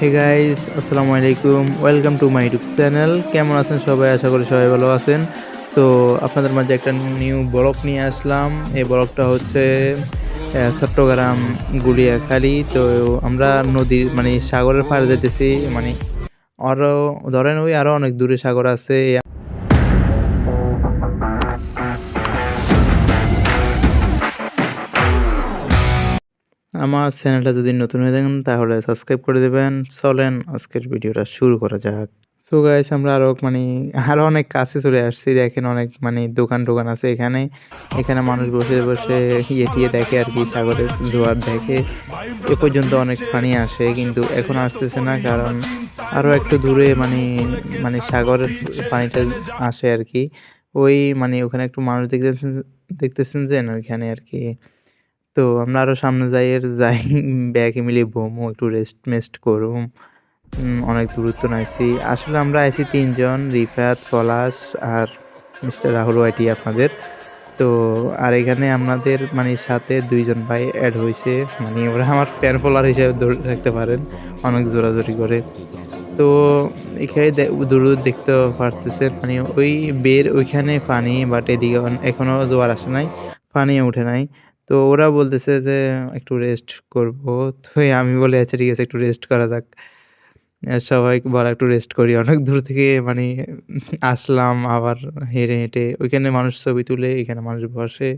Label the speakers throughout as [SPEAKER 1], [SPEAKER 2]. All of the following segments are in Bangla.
[SPEAKER 1] হে গাইস আসসালামু আলাইকুম। Welcome to my YouTube channel কেমন আছেন সবাই? আশা করি সবাই ভালো আছেন। তো আপনাদের মাঝে একটা নিউ ব্লগ নিয়ে আসলাম। এই ব্লগটা হচ্ছে চট্টগ্রাম গুলিয়াখালী তো আমরা নদীর মানে সাগরের পাড়ে যেতেছি। মানে আরও ধরেন ওই আরও অনেক দূরে সাগর আছে। আমার চ্যানেলটা যদি নতুন হয়ে থাকেন, তাহলে সাবস্ক্রাইব করে দেবেন। চলেন, আজকের ভিডিওটা শুরু করা যাক। সো গাইস আমরা আরও মানে আরও অনেক কাছে চলে আসছি। দেখেন অনেক মানে দোকান টোকান আছে এখানে। এখানে মানুষ বসে বসে ইয়ে টিয়ে দেখে আর কি, সাগরের জোয়ার দেখে। এ পর্যন্ত অনেক পানি আসে, কিন্তু এখন আসতেছে না, কারণ আরও একটু দূরে মানে মানে সাগরের পানিটা আসে আর কি। ওই মানে ওখানে একটু মানুষ দেখতেছেন দেখতেছেন যে, ওইখানে আর কি তো আমরা আরও সামনে যাই, এর যাই, ব্যাগে মিলিয়ে বমু, একটু রেস্ট মেস্ট করুম। অনেক দূরত্ব নাইছি। আসলে আমরা আইছি তিনজন, রিফাত, পলাশ আর মিস্টার রাহুল ওয়াইটি আপনাদের। তো, আর এখানে আমাদের মানে সাথে দুইজন ভাই অ্যাড হয়েছে মানে ওরা আমার ফ্যান ফলোয়ার হিসেবে ধরে রাখতে পারেন, অনেক জোরাজোরি করে। তো, এখানে দূর দেখতে পারতেছেন মানে ওই বের ওইখানে পানি বাট এদিকে এখনও জোয়ার আসে নাই, পানিও উঠে নাই। তো ওরা বলতেছে যে, একটু রেস্ট করব। তো আমি বলে আচ্ছা ঠিক আছে, একটু রেস্ট করা যাক। সবাই বলা, একটু রেস্ট করি। অনেক দূর থেকে মানে আসলাম, আবার হেঁটে হেঁটে। ওইখানে মানুষ ছবি তুলে, এখানে মানুষ বসে,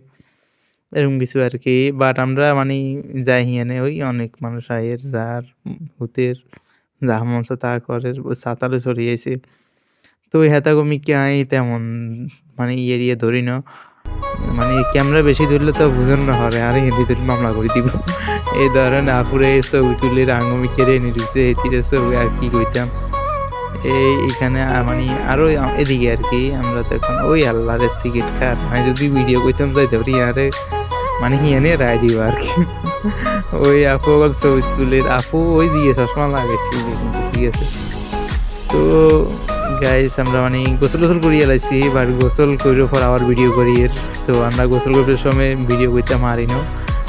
[SPEAKER 1] এরকম কিছু আর কি। বাট আমরা মানে যাই হিয়ানে ওই অনেক মানুষ, আয়ের, যার হুতের যা চায় তা করে, সাঁতারও ছড়িয়েছে। তো ওই হেতাগমি কে আই তেমন মানে ইয়ে ধরি না। মানে ক্যামেরা বেশি ধরলে তো বুঝন না হরে আরে হিন্দি ধরে মামলা করে দিব। এই ধরেন আপুরে ছবি তুলে রাঙ্গমি কেড়ে এনে দিচ্ছে এই তীরে ছবি আর কি কইতাম। এই এখানে মানে আরও আ- এদিকে আর কি, আমরা তো এখন ওই আল্লাহরের সিগারেট খার আমি যদি ভিডিও করতাম যাইতে পারি, আরে মানে হিয়ানে রায় দিব আর কি। ওই আপু আবার ছবি তুলে, আপু ওই দিয়ে চশমা লাগাইছি ঠিক আছে। তো গাইস আমরা মানে গোসল গোসল করিয়ে লাইছি বাট গোসল করার পর আবার ভিডিও করি এর তো আমরা গোসল করতে সময় ভিডিও করতে মারি না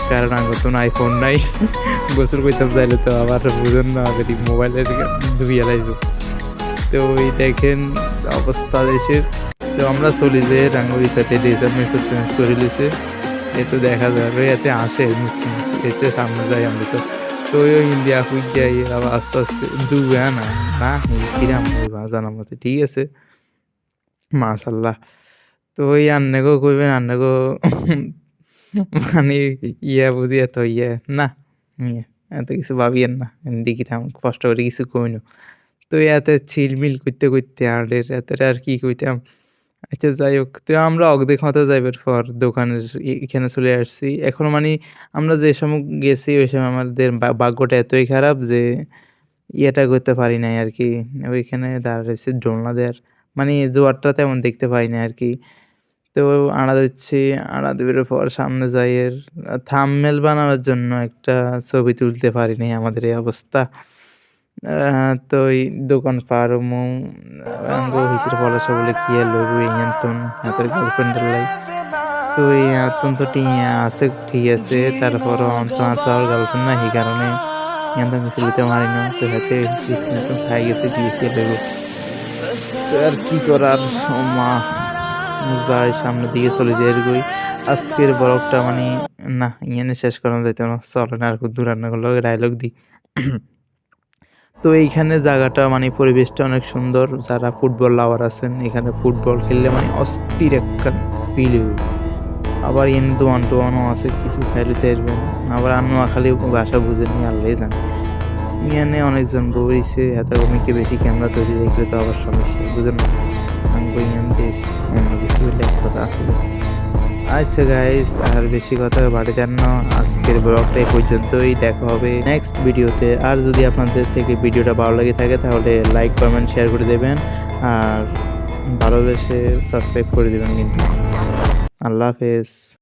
[SPEAKER 1] কারণ আমার তো আইফোন নাই। গোসল করতাম চাইলে তো আবার বুঝুন না যদি মোবাইলে ধুইয়া লাগবে তো ওই দেখেন অবস্থা দেশের। তো আমরা চলি যে রাঙ্গুলি সাথে ড্রেস মেসেজ চেঞ্জ করে লিছে এ তো দেখা যাবে, এতে আসে এতে সামনে যাই আমরা তো। ওই ইন্ডিয়া ফুট যাই আবার আস্তে আস্তে ডুবে না না কিরাম হইবা জানার মতে ঠিক আছে মাশাল্লাহ তো ওই আন্নাগো কইবেন আন্নাগো মানে ইয়া বুঝি এত ইয়ে না মিয়া এত কিছু ভাবিয়েন না দেখি থাম কষ্ট করে কিছু কইনো তো এতে ছিলমিল করতে করতে আর্ডের এত আর কি কইতাম আচ্ছা যাই হোক তো আমরা অর্ধেক মতো যাইবার পর দোকানের এখানে চলে আসছি। এখন মানে আমরা যে সময় গেছি, ওই সময় আমাদের ভাগ্যটা এতই খারাপ যে ইয়েটা করতে পারি নাই আর কি ওইখানে দাঁড়াইছে দোলনা দেওয়ার। মানে জোয়ারটা তেমন দেখতে পাই না আর কি তো আড়া দিচ্ছি আড়া দেওয়ার পর সামনে যাই এর থামমেল বানানোর জন্য একটা ছবি তুলতে পারি আমাদের এই অবস্থা। তো পার মু আঙ্গো হিসের পলাশা বলে কি আর লইব ইয়ান্তন হাতের গার্লফ্রেন্ডের লাই। তো এই আতন তো আছে, ঠিক আছে তারপর অন্ত আর গার্লফ্রেন্ড না এই কারণে ইয়ান্তন কিছু লিতে পারি না। তো হাতে খাই গেছে দিয়েছে তো আর কি করার মা যাই সামনের দিকে চলে যাই এরকই আজকের ব্লগটা মানে না ইয়ানে শেষ করানো যাইতে না চলে না আর খুব দূর রান্না করল ডায়লগ দিই তো এইখানে জায়গাটা মানে পরিবেশটা অনেক সুন্দর। যারা ফুটবল লাভার আছেন, এখানে ফুটবল খেললে মানে অস্থির একটা ফিল আবার এন দোয়ান টোয়ানও আছে, কিছু খাইলে আসবেন। আবার নোয়াখালী ভাষা বুঝেন নি আল্লাহ জানে। ইয়ানে অনেকজন বইছে এত কমিকে বেশি ক্যামেরা তৈরি রেখে তো আবার সমস্যা, বুঝেন না। দেশ, অন্য কিছু এক কথা আচ্ছা গাইস আর বেশি কথা বাড়ি যান না। আজকের ব্লগটা এই পর্যন্তই, দেখা হবে নেক্সট ভিডিওতে আর যদি আপনাদের থেকে ভিডিওটা ভালো লাগে থাকে, তাহলে লাইক কমেন্ট শেয়ার করে দেবেন। আর ভালোবেসে সাবস্ক্রাইব করে দেবেন কিন্তু। আল্লাহ হাফেজ।